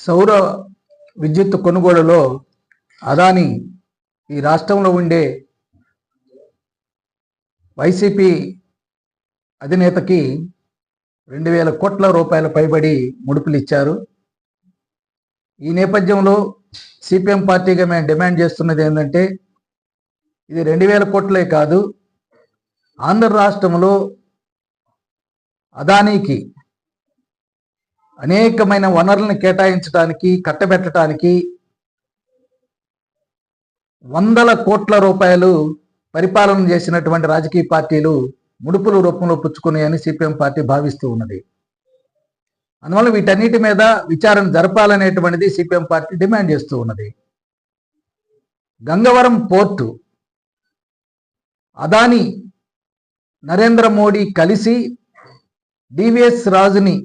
సౌర విద్యుత్ కొనుగోలులో అదాని ఈ రాష్ట్రంలో ఉండే వైసీపీ అధినేతకి రెండు వేల కోట్ల రూపాయల పైబడి ముడుపులు ఇచ్చారు. ఈ నేపథ్యంలో సిపిఎం పార్టీగా మేము డిమాండ్ చేస్తున్నది ఏంటంటే ఇది రెండు వేల కోట్లే కాదు ఆంధ్ర రాష్ట్రంలో అదానీకి అనేకమైన వనరులను కేటాయించడానికి కట్టబెట్టడానికి వందల కోట్ల రూపాయలు పరిపాలన చేసినటువంటి రాజకీయ పార్టీలు ముడుపుల రూపంలో పుచ్చుకున్నాయని సిపిఎం పార్టీ భావిస్తూ ఉన్నది. అందువల్ల వీటన్నిటి మీద విచారణ జరపాలనేటువంటిది సిపిఎం పార్టీ డిమాండ్ చేస్తూ ఉన్నది. గంగవరం పోర్టు అదాని నరేంద్ర మోడీ కలిసి డివిఎస్ రాజుని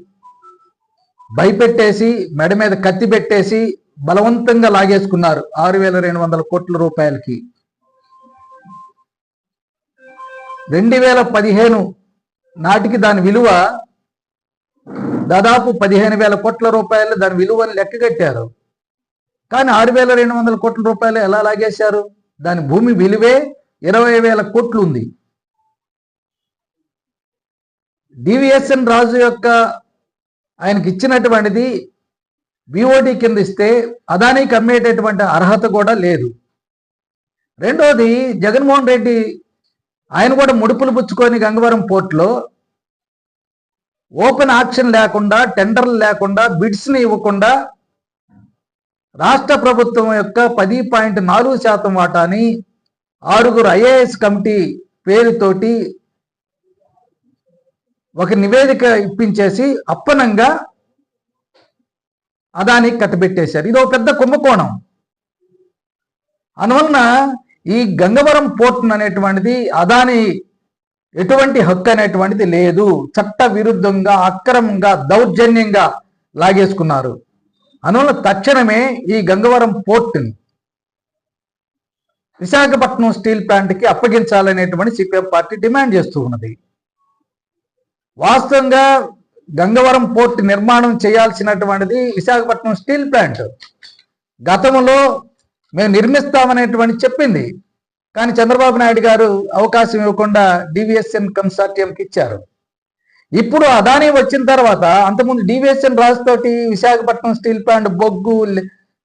భయపెట్టేసి మెడ మీద కత్తి పెట్టేసి బలవంతంగా లాగేసుకున్నారు ఆరు వేల రెండు వందల కోట్ల రూపాయలకి. రెండు వేల పదిహేను నాటికి దాని విలువ దాదాపు పదిహేను వేల కోట్ల రూపాయలు దాని విలువని లెక్కగట్టారు కానీ ఆరు వేల రెండు వందల కోట్ల రూపాయలు ఎలా లాగేశారు? దాని భూమి విలువే ఇరవై వేల కోట్లు ఉంది. డివిఎస్ఎన్ రాజు యొక్క ఆయనకి ఇచ్చినటువంటిది బిఓడి కింద ఇస్తే అదానికి అమ్మేటటువంటి అర్హత కూడా లేదు. రెండోది జగన్మోహన్ రెడ్డి ఆయన కూడా ముడుపులు పుచ్చుకొని గంగవరం పోర్టులో ఓపెన్ ఆప్షన్ లేకుండా టెండర్లు లేకుండా బిడ్స్ని ఇవ్వకుండా రాష్ట్ర ప్రభుత్వం యొక్క పది పాయింట్ నాలుగు శాతం వాటాని ఆరుగురు ఐఏఎస్ కమిటీ పేరుతోటి ఒక నివేదిక ఇప్పించేసి అప్పనంగా అదానికి కట్టబెట్టేశారు. ఇది ఒక పెద్ద కుంభకోణం. అందువలన ఈ గంగవరం పోర్ట్ అనేటువంటిది అదాని ఎటువంటి హక్కు అనేటువంటిది లేదు. చట్ట విరుద్ధంగా అక్రమంగా దౌర్జన్యంగా లాగేసుకున్నారు. అందువల్ల తక్షణమే ఈ గంగవరం పోర్టుని విశాఖపట్నం స్టీల్ ప్లాంట్కి అప్పగించాలనేటువంటి సిపిఎం పార్టీ డిమాండ్ చేస్తూ ఉన్నది. వాస్తవంగా గంగవరం పోర్ట్ నిర్మాణం చేయాల్సినటువంటిది విశాఖపట్నం స్టీల్ ప్లాంట్. గతంలో మేము నిర్మిస్తామనేటువంటి చెప్పింది. కానీ చంద్రబాబు నాయుడు గారు అవకాశం ఇవ్వకుండా డివిఎస్ఎన్ కన్సార్టియంకి ఇచ్చారు. ఇప్పుడు అదానీ వచ్చిన తర్వాత అంతకుముందు డివిఎస్ఎన్ రాజుతోటి విశాఖపట్నం స్టీల్ ప్లాంట్ బొగ్గు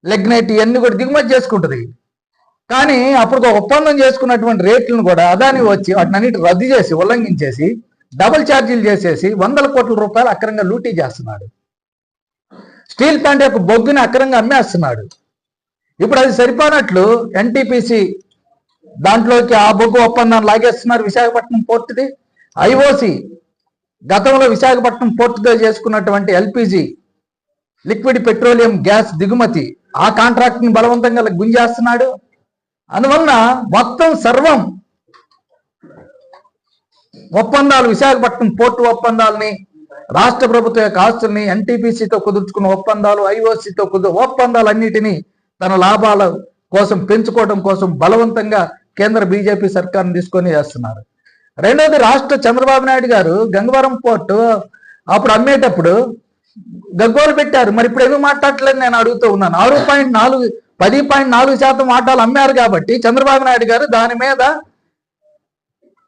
లెగ్నైట్ ఇవన్నీ కూడా దిగుమతి చేసుకుంటుంది. కానీ అప్పుడు ఒక ఒప్పందం చేసుకున్నటువంటి రేట్లను కూడా అదాని వచ్చి వాటిని అన్నిటి రద్దు చేసి ఉల్లంఘించేసి డబుల్ ఛార్జీలు చేసేసి వందల కోట్ల రూపాయలు అక్రంగా లూటీ చేస్తున్నాడు. స్టీల్ ప్లాంట్ యొక్క బొగ్గుని అక్రంగా అమ్మేస్తున్నాడు. ఇప్పుడు అది సరిపోనట్లు ఎన్టీపీసీ దాంట్లోకి ఆ బొగ్గు ఒప్పందాన్ని లాగేస్తున్నారు విశాఖపట్నం పోర్టుది. ఐఓసి గతంలో విశాఖపట్నం పోర్టుతో చేసుకున్నటువంటి ఎల్పిజి లిక్విడ్ పెట్రోలియం గ్యాస్ దిగుమతి ఆ కాంట్రాక్ట్ని బలవంతంగా గుంజేస్తున్నాడు. అందువలన మొత్తం సర్వం ఒప్పందాలు విశాఖపట్నం పోర్టు ఒప్పందాలని రాష్ట్ర ప్రభుత్వ యొక్క ఆస్తుల్ని ఎన్టీపీసీతో కుదుర్చుకున్న ఒప్పందాలు ఐఓసీతో కుదు ఒప్పందాలన్నిటినీ తన లాభాల కోసం పెంచుకోవడం కోసం బలవంతంగా కేంద్ర బీజేపీ సర్కార్ని తీసుకొని చేస్తున్నారు. రెండోది రాష్ట్ర చంద్రబాబు నాయుడు గారు గంగవరం పోర్టు అప్పుడు అమ్మేటప్పుడు గగ్గోలు పెట్టారు. మరి ఇప్పుడు ఎందుకు మాట్లాడట్లేదు నేను అడుగుతూ ఉన్నాను. ఆరు పాయింట్ నాలుగు పది పాయింట్ నాలుగు శాతం వాటాలు అమ్మారు కాబట్టి చంద్రబాబు నాయుడు గారు దాని మీద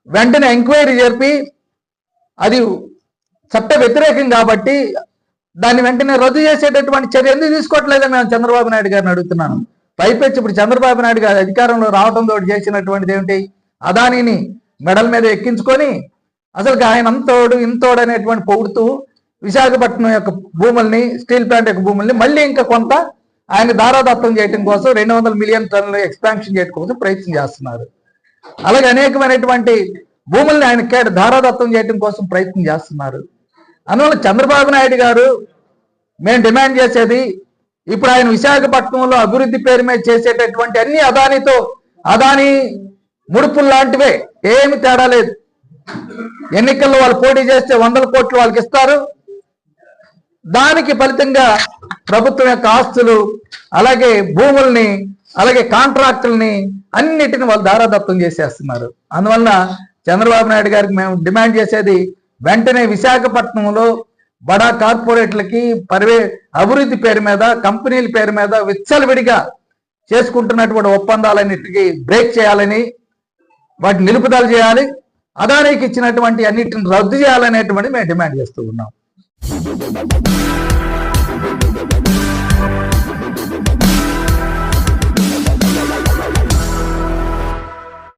వెంటనే ఎంక్వైరీ జరిపి అది చట్ట వ్యతిరేకం కాబట్టి దాన్ని వెంటనే రద్దు చేసేటటువంటి చర్య ఎందుకు తీసుకోవట్లేదని నేను చంద్రబాబు నాయుడు గారిని అడుగుతున్నాను. పైపెచ్చి ఇప్పుడు చంద్రబాబు నాయుడు గారు అధికారంలో రావడంతో చేసినటువంటిది ఏమిటి? అదానిని మెడల్ మీద ఎక్కించుకొని అసలు ఆయన అంతోడు ఇంతోడు అనేటువంటి పొగుడుతూ విశాఖపట్నం యొక్క భూముల్ని స్టీల్ ప్లాంట్ యొక్క భూముల్ని మళ్ళీ ఇంకా కొంత ఆయన దారాదత్తం చేయడం కోసం రెండు వందల మిలియన్ టన్నులు ఎక్స్పాన్షన్ చేయడం కోసం ప్రయత్నం చేస్తున్నారు. అలాగే అనేకమైనటువంటి భూముల్ని ఆయన కేట ధారాదత్తం చేయడం కోసం ప్రయత్నం చేస్తున్నారు. అందువల్ల చంద్రబాబు నాయుడు గారు మేము డిమాండ్ చేసేది ఇప్పుడు ఆయన విశాఖపట్నంలో అభివృద్ధి పేరు మీద చేసేటటువంటి అన్ని అదానితో అదాని ముడుపులు లాంటివే ఏమి తేడా లేదు. ఎన్నికల్లో వాళ్ళు పోటీ చేస్తే వందల కోట్లు వాళ్ళకి ఇస్తారు. దానికి ఫలితంగా ప్రభుత్వం యొక్క ఆస్తులు అలాగే భూముల్ని అలాగే కాంట్రాక్టుల్ని అన్నిటిని వాళ్ళు దారాదత్తం చేసేస్తున్నారు. అందువలన చంద్రబాబు నాయుడు గారికి మేము డిమాండ్ చేసేది వెంటనే విశాఖపట్నంలో బడా కార్పొరేట్లకి పరివే అభివృద్ధి పేరు మీద కంపెనీల పేరు మీద విచ్చలవిడిగా చేసుకుంటున్నటువంటి ఒప్పందాలన్నిటికీ బ్రేక్ చేయాలని వాటిని నిలుపుదల చేయాలి అదానికి ఇచ్చినటువంటి అన్నిటిని రద్దు చేయాలనేటువంటి మేము డిమాండ్ చేస్తూ ఉన్నాం.